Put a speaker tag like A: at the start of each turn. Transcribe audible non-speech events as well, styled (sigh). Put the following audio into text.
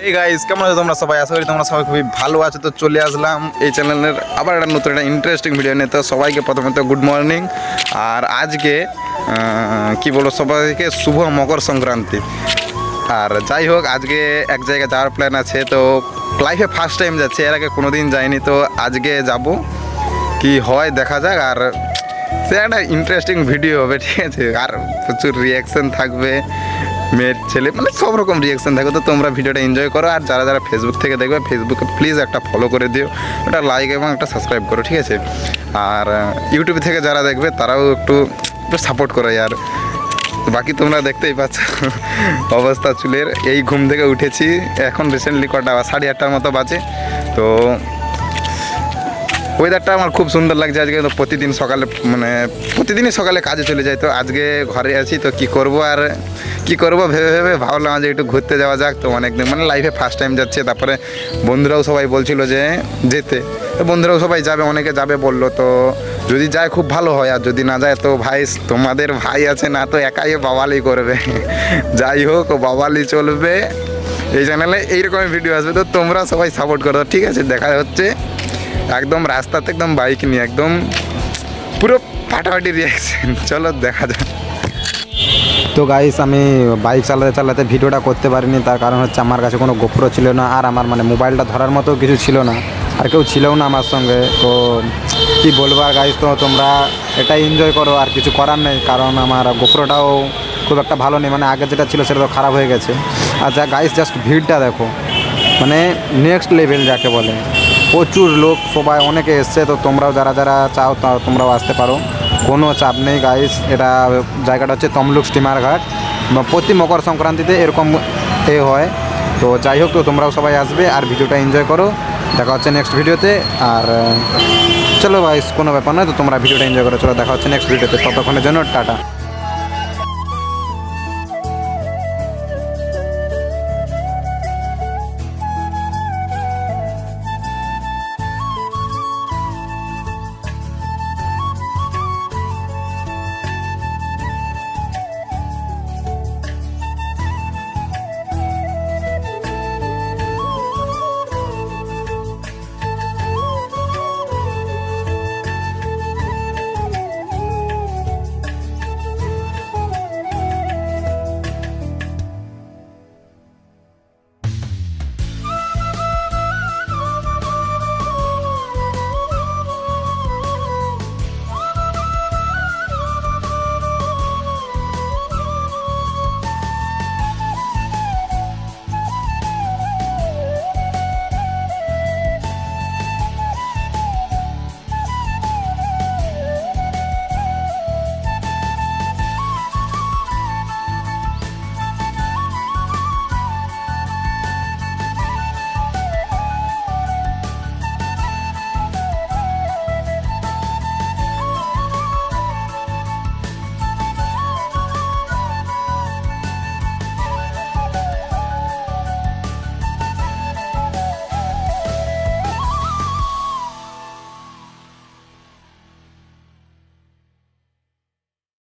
A: এই গাইস কেমন আছো তোমরা সবাই? আশা করি তোমরা সবাই খুবই ভালো আছো। তো চলে আসলাম এই চ্যানেলের আবার একটা নতুন একটা ইন্টারেস্টিং ভিডিও নিয়ে। তো সবাইকে প্রথমে তো গুড মর্নিং আর আজকে কি বলব, সবাইকে শুভ মকর সংক্রান্তি। আর যাই হোক, আজকে এক জায়গায় যাওয়ার প্ল্যান আছে। তো লাইফে ফার্স্ট টাইম যাচ্ছে, এর আগে কোনো দিন যাইনি। তো আজকে যাব, কি হয় দেখা যাক। আর সে একটা ইন্টারেস্টিং ভিডিও হবে, ঠিক আছে? আর প্রচুর রিয়াকশন থাকবে। মেয়ের ছেলে মানে সব রকম রিয়াকশন থাকবে তো তোমরা ভিডিওটা এনজয় করো, আর যারা যারা ফেসবুক থেকে দেখবে ফেসবুকে প্লিজ একটা ফলো করে দিও, একটা লাইক এবং একটা সাবস্ক্রাইব করো, ঠিক আছে? আর ইউটিউব থেকে যারা দেখবে, তারাও একটু সাপোর্ট করো আর বাকি তোমরা দেখতেই পাচ্ছ (laughs) অবস্থা চুলের। এই ঘুম থেকে উঠেছি, এখন রিসেন্টলি কটা, সাড়ে আটটার মতো বাজে। তো ওয়েদারটা আমার খুব সুন্দর লাগছে। আজকে তো প্রতিদিন সকালে মানে প্রতিদিনই সকালে কাজে চলে যাই। তো আজকে ঘরে আছি, তো কি করব আর কি করব ভেবে ভেবে ভাবলাম যে একটু ঘুরতে যাওয়া যাক। তো অনেকদিন মানে লাইফে ফার্স্ট টাইম যাচ্ছে। তারপরে বন্ধুরাও সবাই বলছিল যে যেতে। তো বন্ধুরাও সবাই যাবে, অনেকে যাবে বলল। তো যদি যায় খুব ভালো হয়, আর যদি না যায়, তো ভাই, তোমাদের ভাই আছে না, তো একাই বাবালি করবে। (laughs) যাই হোক বাবালি চলবে। এই চ্যানেলে এইরকম ভিডিও আসবে। তো তোমরা সবাই সাপোর্ট করো। ঠিক আছে, দেখা হচ্ছে। একদম রাস্তাতে একদম বাইক নিয়ে একদম পুরো ফাটাফাটি রিয়াকশন চলো দেখা যাক।
B: তো গাইস আমি বাইক চালাতে চালাতে ভিডিওটা করতে পারিনি, তার কারণ হচ্ছে আমার কাছে কোনো গোপ্রো ছিল না, আর আমার মানে মোবাইলটা ধরার মতো কিছু ছিল না, আর কেউ ছিলও না আমার সঙ্গে। তো কি বলব আর গাইস তো তোমরা এটা এনজয় করো, আর কিছু করার নেই, কারণ আমার গোপ্রোটাও খুব একটা ভালো নেই মানে আগে যেটা ছিল সেটা তো খারাপ হয়ে গেছে। আর যা গাইস জাস্ট ভিড়টা দেখো। মানে নেক্সট লেভেল যাকে বলে। প্রচুর লোক, সবাই অনেকে এসছে, তো তোমরাও যারা যারা চাও তোমরাও আসতে পারো। কোনো চাপ নেই গাইস এটা জায়গাটা হচ্ছে তমলুক স্টিমার ঘাট। প্রতি মকর সংক্রান্তিতে এরকম এ হয়। তো যাই হোক, তো তোমরাও সবাই আসবে আর ভিডিওটা এনজয় করো। দেখা হচ্ছে নেক্সট ভিডিওতে। আর চলো গাইস কোনো ব্যাপার নয়, তো তোমরা ভিডিওটা এনজয় করো। চলো, দেখা হচ্ছে নেক্সট ভিডিওতে। ততক্ষণের জন্য, টাটা।